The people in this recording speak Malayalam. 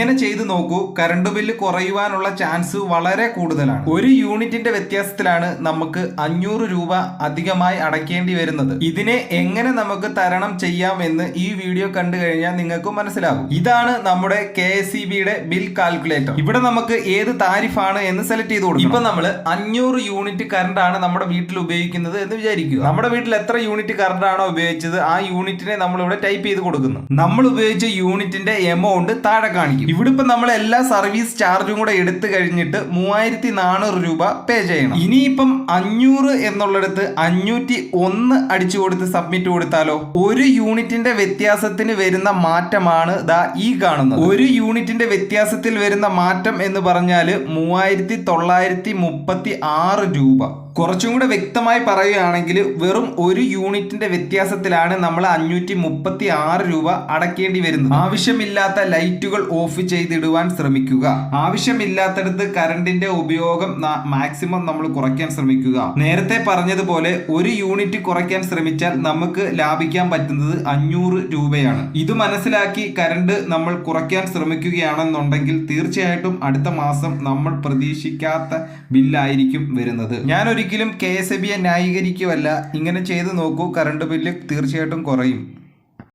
ഇങ്ങനെ ചെയ്തു നോക്കൂ കറണ്ട് ബില്ല് കുറയുവാനുള്ള ചാൻസ് വളരെ കൂടുതലാണ്. ഒരു യൂണിറ്റിന്റെ വ്യത്യാസത്തിലാണ് നമുക്ക് അഞ്ഞൂറ് രൂപ അധികമായി അടയ്ക്കേണ്ടി വരുന്നത്. ഇതിനെ എങ്ങനെ നമുക്ക് തരണം ചെയ്യാം എന്ന് ഈ വീഡിയോ കണ്ടു കഴിഞ്ഞാൽ നിങ്ങൾക്ക് മനസ്സിലാകും. ഇതാണ് നമ്മുടെ കെ എസ് ബിൽ കാൽക്കുലേറ്റർ ഇവിടെ നമുക്ക് ഏത് താരിഫാണ് എന്ന് സെലക്ട് ചെയ്ത് കൊടുക്കും ഇപ്പൊ നമ്മൾ അഞ്ഞൂറ് യൂണിറ്റ് കറണ്ട് ആണ് നമ്മുടെ വീട്ടിൽ ഉപയോഗിക്കുന്നത് എന്ന് വിചാരിക്കുക. നമ്മുടെ വീട്ടിൽ എത്ര യൂണിറ്റ് കറണ്ട് ആണോ ഉപയോഗിച്ചത് ആ യൂണിറ്റിനെ നമ്മൾ ഇവിടെ ടൈപ്പ് ചെയ്ത് കൊടുക്കുന്നു. നമ്മൾ ഉപയോഗിച്ച യൂണിറ്റിന്റെ എമൗണ്ട് താഴെ കാണിക്കും. ഇവിടെ ഇപ്പൊ നമ്മൾ എല്ലാ സർവീസ് ചാർജും കൂടെ എടുത്തു കഴിഞ്ഞിട്ട് മൂവായിരത്തി നാനൂറ് രൂപ പേ ചെയ്യണം. ഇനിയിപ്പം അഞ്ഞൂറ് എന്നുള്ളിടത്ത് അഞ്ഞൂറ്റി ഒന്ന് അടിച്ചു കൊടുത്ത് സബ്മിറ്റ് കൊടുത്താലോ? ഒരു യൂണിറ്റിന്റെ വ്യത്യാസത്തിന് വരുന്ന മാറ്റമാണ് ദാ ഈ കാണുന്നത്. ഒരു യൂണിറ്റിന്റെ വ്യത്യാസത്തിൽ വരുന്ന മാറ്റം എന്ന് പറഞ്ഞാൽ മൂവായിരത്തി തൊള്ളായിരത്തി മുപ്പത്തി ആറ് രൂപ. കുറച്ചും കൂടെ വ്യക്തമായി പറയുകയാണെങ്കിൽ വെറും ഒരു യൂണിറ്റിന്റെ വ്യത്യാസത്തിലാണ് നമ്മൾ അഞ്ഞൂറ്റി മുപ്പത്തി ആറ് രൂപ അടക്കേണ്ടി വരുന്നത്. ആവശ്യമില്ലാത്ത ലൈറ്റുകൾ ഓഫ് ചെയ്തിടുവാൻ ശ്രമിക്കുക. ആവശ്യമില്ലാത്തടത്ത് കറണ്ടിന്റെ ഉപയോഗം മാക്സിമം നമ്മൾ കുറയ്ക്കാൻ ശ്രമിക്കുക. നേരത്തെ പറഞ്ഞതുപോലെ ഒരു യൂണിറ്റ് കുറയ്ക്കാൻ ശ്രമിച്ചാൽ നമുക്ക് ലാഭിക്കാൻ പറ്റുന്നത് അഞ്ഞൂറ് രൂപയാണ്. ഇത് മനസ്സിലാക്കി കറണ്ട് നമ്മൾ കുറയ്ക്കാൻ ശ്രമിക്കുകയാണെന്നുണ്ടെങ്കിൽ തീർച്ചയായിട്ടും അടുത്ത മാസം നമ്മൾ പ്രതീക്ഷിക്കാത്ത ബില്ലായിരിക്കും വരുന്നത്. ഞാൻ ഒരിക്കലും കെ എസ് എ ബിയെ ന്യായീകരിക്കുമല്ല ഇങ്ങനെ ചെയ്തു നോക്കൂ കറണ്ട് ബില്ല് തീർച്ചയായിട്ടും കുറയും.